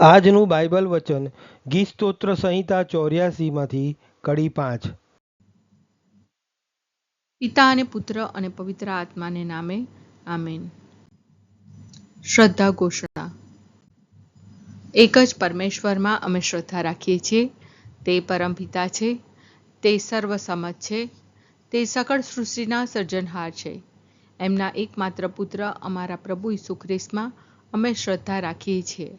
આજનું બાઇબલ વચન ગીસ્તોત્ર સંહિતા ચોર્યાસીમાંથી કડી પાંચ. પિતા અને પુત્ર અને પવિત્ર આત્માને નામે, આમેન. શ્રદ્ધા ઘોષણા. એક જ પરમેશ્વરમાં અમે શ્રદ્ધા રાખીએ છીએ, તે પરમપિતા છે, તે સર્વસમજ છે, તે સકળ સૃષ્ટિના સર્જનહાર છે. એમના એકમાત્ર પુત્ર અમારા પ્રભુ ઈસુ ખ્રિસ્તમાં અમે શ્રદ્ધા રાખીએ છીએ.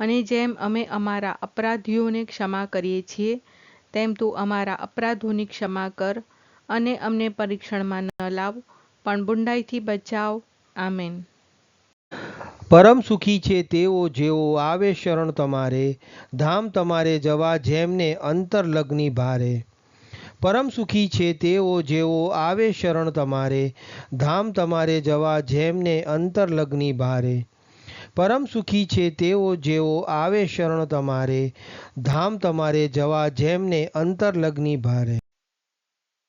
અને જેમ અમે અમારા અપરાધીઓને ક્ષમા કરીએ છીએ, તેમ તું અમારા અપરાધોની ક્ષમા કર અને અમને પરીક્ષણમાં ન લાવ, પણ બુંડાઈથી બચાવ. આમેન. પરમ સુખી છે તેઓ જેઓ આવે શરણ તમારે, ધામ તમારે જવા જેમને અંતરલગ્ની ભારે. પરમ સુખી છે તેઓ જેઓ આવે શરણ તમારે, ધામ તમારે જવા જેમને અંતરલગ્ની ભારે. પરમ સુખી છે તેઓ જેઓ આવે શરણ તમારે, ધામ તમારે જવા જેમને અંતરલગ્ની ભારે.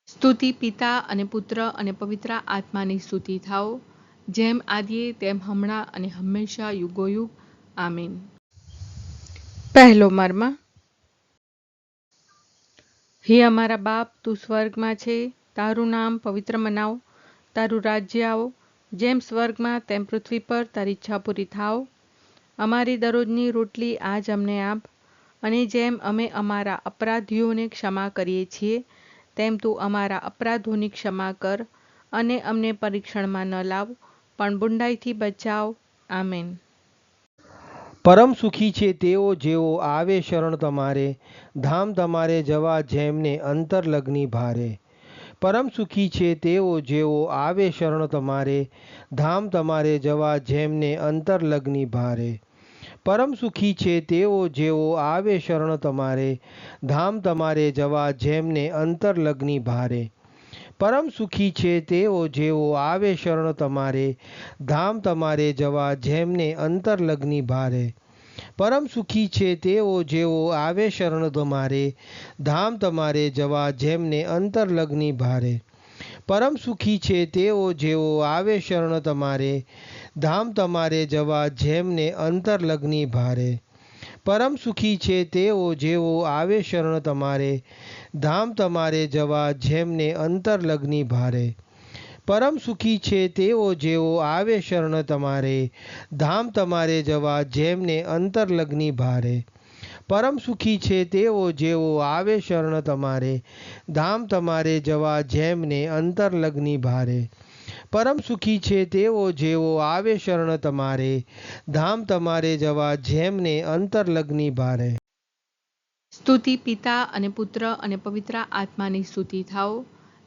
સ્તુતિ પિતા અને પુત્ર અને પવિત્ર આત્માની સ્તુતિ થાઓ, જેમ આદિએ તેમ હમણાં અને હંમેશા યુગોયુગ. આમીન. પહેલો મર્મ. હે અમારા બાપ, તું સ્વર્ગમાં છે, તારું નામ પવિત્ર મનાવ, તારું રાજ્ય આવો જેમ સ્વર્ગમાં તેમ પૃથ્વી પર તારી ઈચ્છા પૂરી થાવ અમારી દરરોજની રોટલી આજ અમને આપ. અને જેમ અમે અમારા અપરાધીઓને ક્ષમા કરીએ છીએ, તેમ તું અમારા અપરાધોની ક્ષમા કર અને અમને પરીક્ષણમાં ન લાવ, પણ બુંડાઈથી બચાવ. આમેન. પરમ સુખી છે તેઓ જેઓ આવે શરણ તમારે, ધામ તમારે જવા જેમને અંતરલગ્ની ભારે. પરમ સુખી છે તેઓ જેઓ આવે શરણ તમારે, ધામ તમારે જવા જેમને અંતરલગ્ની ભારે. પરમ સુખી છે તેઓ જેઓ આવે શરણ તમારે, ધામ તમારે જવા જેમને અંતરલગ્ની ભારે. પરમ સુખી છે તેઓ જેઓ આવે શરણ તમારે, ધામ તમારે જવા જેમને અંતરલગ્ની ભારે. પરમ સુખી છે તેઓ જેઓ આવે શરણ તમારે, ધામ તમારે જવા જેમને અંતરલગ્ની ભારે. પરમ સુખી છે તેઓ જેઓ આવે શરણ તમારે, ધામ તમારે જવા જેમને અંતરલગ્ની ભારે. પરમ સુખી છે તેઓ જેઓ આવે શરણ તમારે, ધામ તમારે જવા જેમને અંતરલગ્ની ભારે. પરમ સુખી છે તેઓ જેઓ આવે શરણ તમારે, ધામ તમારે જવા જેમને અંતરલગ્ની ભારે. પરમ સુખી છે તેઓ જેઓ આવે શરણ તમારે, ધામ તમારે જવા જેમને અંતરલગ્ની ભારે. પરમ સુખી છે તેઓ જેઓ આવે શરણ તમારે, ધામ તમારે જવા જેમને અંતરલગ્ની ભારે. સ્તુતિ પિતા અને પુત્ર અને પવિત્ર આત્માની સ્તુતિ થાઓ.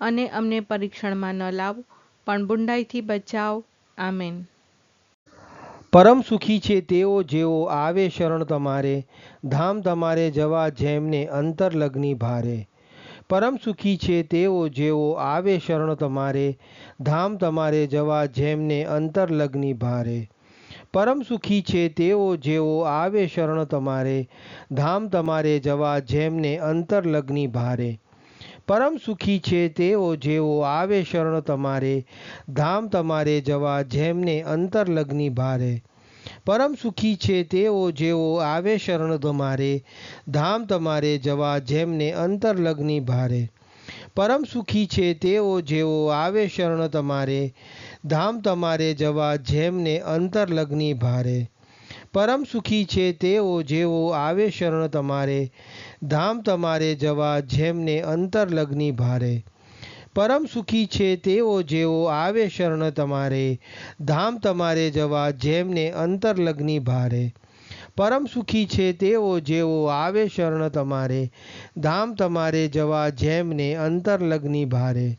અને અમને પરીક્ષણમાં ન લાવ. પણ બુંડાઈથી બચાવ. આમેન. પરમ સુખી છે તેઓ જેઓ આવે શરણ તમારે, ધામ તમારે જવા જેમને અંતરલગ્ની ભારે. પરમ સુખી છે તેઓ જેઓ આવે શરણ તમારે, ધામ તમારે જવા જેમને અંતરલગ્ની ભારે. પરમ સુખી છે તેઓ જેઓ આવે શરણ તમારે, ધામ તમારે જવા જેમને અંતરલગ્ની ભારે. પરમ સુખી છે તેઓ જેઓ આવે શરણ તમારે, ધામ તમારે જવા જેમને અંતરલગ્ની ભારે. પરમ સુખી છે તેઓ જેઓ આવે શરણ તમારે, ધામ તમારે જવા જેમને અંતરલગ્ની ભારે. પરમ સુખી છે તેઓ જેઓ આવે શરણ તમારે, ધામ તમારે જવા જેમને અંતરલગ્ની ભારે. પરમ સુખી છે તેઓ જેઓ આવે શરણ તમારે, ધામ તમારે જવા જેમને અંતરલગ્ની ભારે. પરમ સુખી છે તેઓ જેઓ આવે શરણ તમારે, ધામ તમારે જવા જેમને અંતરલગ્ની ભારે. પરમ સુખી છે તેઓ જેઓ આવે શરણ તમારે, ધામ તમારે જવા જેમને અંતરલગ્ની ભારે.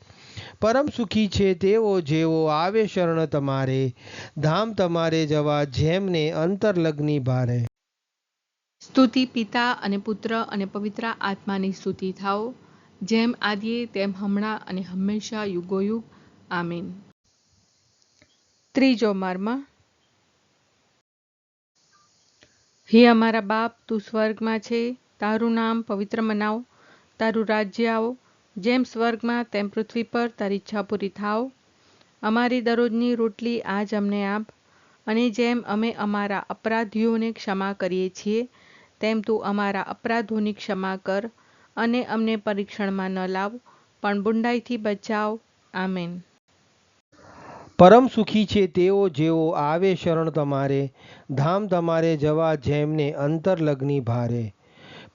પરમ સુખી છે તેઓ જેઓ આવે શરણ તમારે, ધામ તમારે જવા જેમને અંતરલગ્ની ભારે. સ્તુતિ પિતા અને પુત્ર અને પવિત્ર આત્માની સ્તુતિ થાઓ, જેમ આદિએ તેમ હમણાં અને હંમેશા યુગોયુગ. આમીન. ત્રીજો મર્મ. હે અમારા બાપ, તું સ્વર્ગમાં છે, તારું નામ પવિત્ર મનાવ, તારું રાજ્ય આવો જેમ સ્વર્ગમાં તેમ પૃથ્વી પર તારી ઈચ્છા પૂરી થાવ. અમારી દરરોજની રોટલી આજ અમને આપ. અને જેમ અમે અમારા અપરાધીઓને ક્ષમા કરીએ છીએ, તેમ તું અમારા અપરાધોની ક્ષમા કર અને અમને પરીક્ષણમાં ન લાવ, પણ બુંડાઈથી બચાવ. આમેન. પરમ સુખી છે તેઓ જેઓ આવે શરણ તમારે, ધામ તમારે જવા જેમને અંતરલગ્ની ભારે.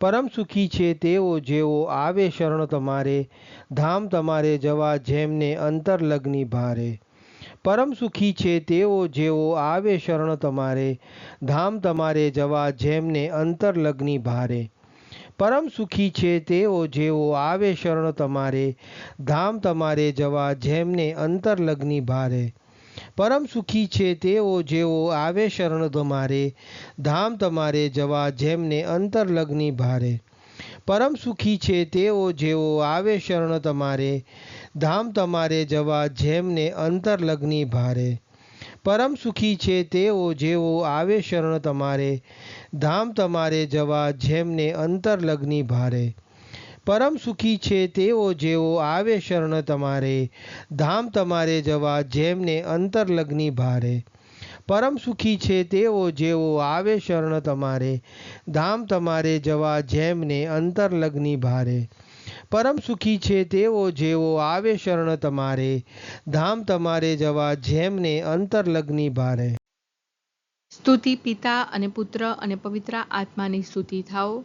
પરમ સુખી છે તેઓ જેઓ આવે શરણ તમારે, ધામ તમારે જવા જેમને અંતરલગ્ની ભારે. પરમ સુખી છે તેઓ જેઓ આવે શરણ તમારે, ધામ તમારે જવા જેમને અંતરલગ્ની ભારે. પરમ સુખી છે તેઓ જેઓ આવે શરણ તમારે, ધામ તમારે જવા જેમને અંતરલગ્ની ભારે. પરમ સુખી છે તેઓ જેઓ આવે શરણ તમારે, ધામ તમારે જવા જેમને અંતરલગ્ની ભારે. પરમ સુખી છે તેઓ જેઓ આવે શરણ તમારે, ધામ તમારે જવા જેમને અંતરલગ્ની ભારે. પરમ સુખી છે તેઓ જેઓ આવે શરણ તમારે, ધામ તમારે જવા જેમને અંતરલગ્ની ભારે. પરમ સુખી છે તેઓ જેઓ આવે શરણ તમારે, ધામ તમારે જવા જેમને અંતરલગ્ની ભારે. પરમ સુખી છે તેઓ જેઓ આવે શરણ તમારે, ધામ તમારે જવા જેમને અંતરલગ્ની ભારે. પરમ સુખી છે તેઓ જેઓ આવે શરણ તમારે, ધામ તમારે જવા જેમને અંતરલગ્ની ભારે. સ્તુતિ પિતા અને પુત્ર અને પવિત્ર આત્માની સ્તુતિ થાઓ.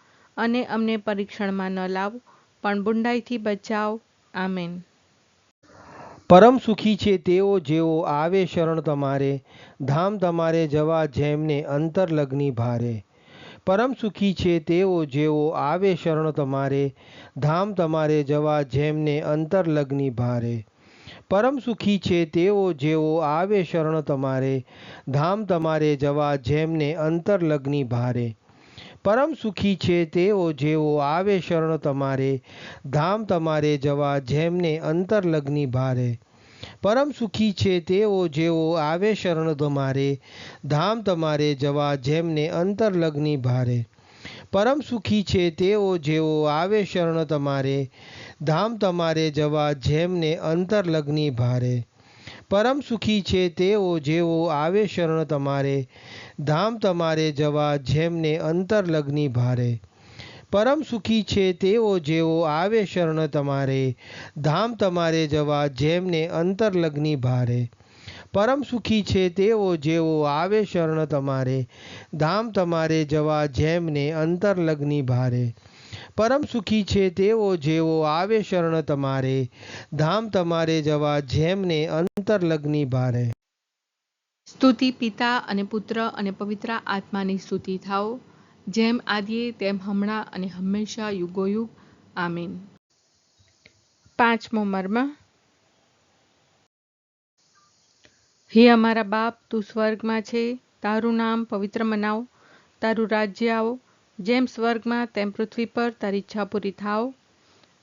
અને અમને પરીક્ષણમાં ન લાવ. પણ બુંડાઈથી બચાવ. આમેન. પરમ સુખી છે તેઓ જેઓ આવે શરણ તમારે, ધામ તમારે જવા જેમને અંતરલગ્ની ભારે. પરમ સુખી છે તેઓ જેઓ આવે શરણ તમારે, ધામ તમારે જવા જેમને અંતરલગ્ની ભારે. પરમ સુખી છે તેઓ જેઓ આવે શરણ તમારે, ધામ તમારે જવા જેમને અંતરલગ્ની ભારે. પરમ સુખી છે તેઓ જેઓ આવે શરણ તમારે, ધામ તમારે જવા જેમને અંતરલગ્ની ભારે. પરમ સુખી છે તેઓ જેઓ આવે શરણ તમારે, ધામ તમારે જવા જેમને અંતરલગ્ની ભારે. પરમ સુખી છે તેઓ જેઓ આવે શરણ તમારે, ધામ તમારે જવા જેમને અંતરલગ્ની ભારે. પરમ સુખી છે તેઓ જેઓ આવે શરણ તમારે, ધામ તમારે જવા જેમને અંતરલગ્ની ભારે. પરમ સુખી છે તેઓ જેઓ આવે શરણ તમારે, ધામ તમારે જવા જેમને અંતરલગ્ની ભારે. પરમ સુખી છે તેઓ જેઓ આવે શરણ તમારે, ધામ તમારે જવા જેમને અંતરલગ્ની ભારે. પરમ સુખી છે તેઓ જેઓ આવે શરણ તમારે, ધામ તમારે જવા જેમને અંતરલગ્ની ભારે. સ્તુતિ પિતા અને પુત્ર અને પવિત્ર આત્માની સ્તુતિ થાઓ, જેમ આદિએ તેમ હમણાં અને હંમેશા યુગોયુગ. આમીન. પાંચમો મર્મ. હે અમારા બાપ, તું સ્વર્ગમાં છે, તારું નામ પવિત્ર મનાવ, તારું રાજ્ય આવો જેમ સ્વર્ગમાં તેમ પૃથ્વી પર તારી ઈચ્છા પૂરી થાવ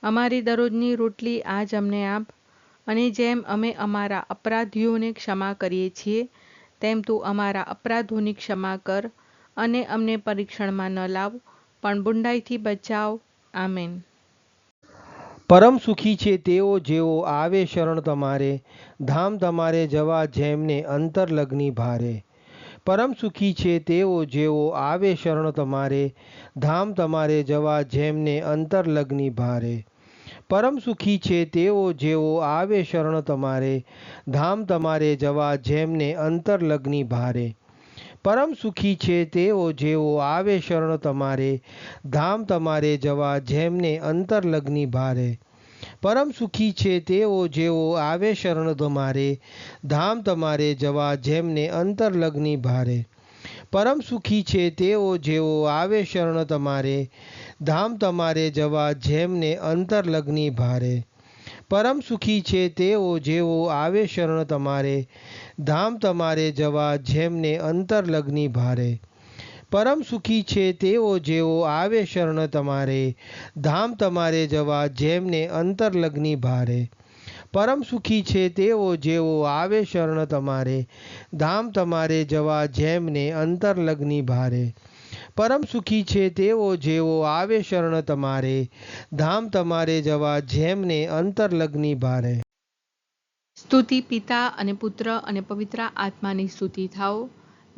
અમારી દરરોજની રોટલી આજ અમને આપ. અને જેમ અમે અમારા અપરાધીઓને ક્ષમા કરીએ છીએ, તેમ તું અમારા અપરાધોની ક્ષમા કર અને અમને પરીક્ષણમાં ન લાવ, પણ બુંડાઈથી બચાવ. આમેન. પરમ સુખી છે તેઓ જેઓ આવે શરણ તમારે, ધામ તમારે જવા જેમને અંતરલગ્ની ભારે. પરમ સુખી છે તેઓ જેઓ આવે શરણ તમારે, ધામ તમારે જવા જેમને અંતરલગ્ની ભારે. પરમ સુખી છે તેઓ જેઓ આવે શરણ તમારે, ધામ તમારે જવા જેમને અંતરલગ્ની ભારે. પરમ સુખી છે તેઓ જેઓ આવે શરણ તમારે, ધામ તમારે જવા જેમને અંતરલગ્ની ભારે. પરમ સુખી છે તેઓ જેઓ આવે શરણ તમારે, ધામ તમારે જવા જેમને અંતરલગ્ની ભારે. પરમ સુખી છે તેઓ જેઓ આવે શરણ તમારે, ધામ તમારે જવા જેમને અંતરલગ્ની ભારે. પરમ સુખી છે તેઓ જેઓ આવે શરણ તમારે, ધામ તમારે જવા જેમને અંતરલગ્ની ભારે. પરમ સુખી છે તેઓ જેઓ આવે શરણ તમારે, ધામ તમારે જવા જેમને અંતરલગ્ની ભારે. પરમ સુખી છે તેઓ જેઓ આવે શરણ તમારે, ધામ તમારે જવા જેમને અંતરલગ્ની ભારે. પરમ સુખી છે તેઓ જેઓ આવે શરણ તમારે, ધામ તમારે જવા જેમને અંતરલગ્ની ભારે. સ્તુતિ પિતા અને પુત્ર અને પવિત્ર આત્માની સ્તુતિ થાઓ.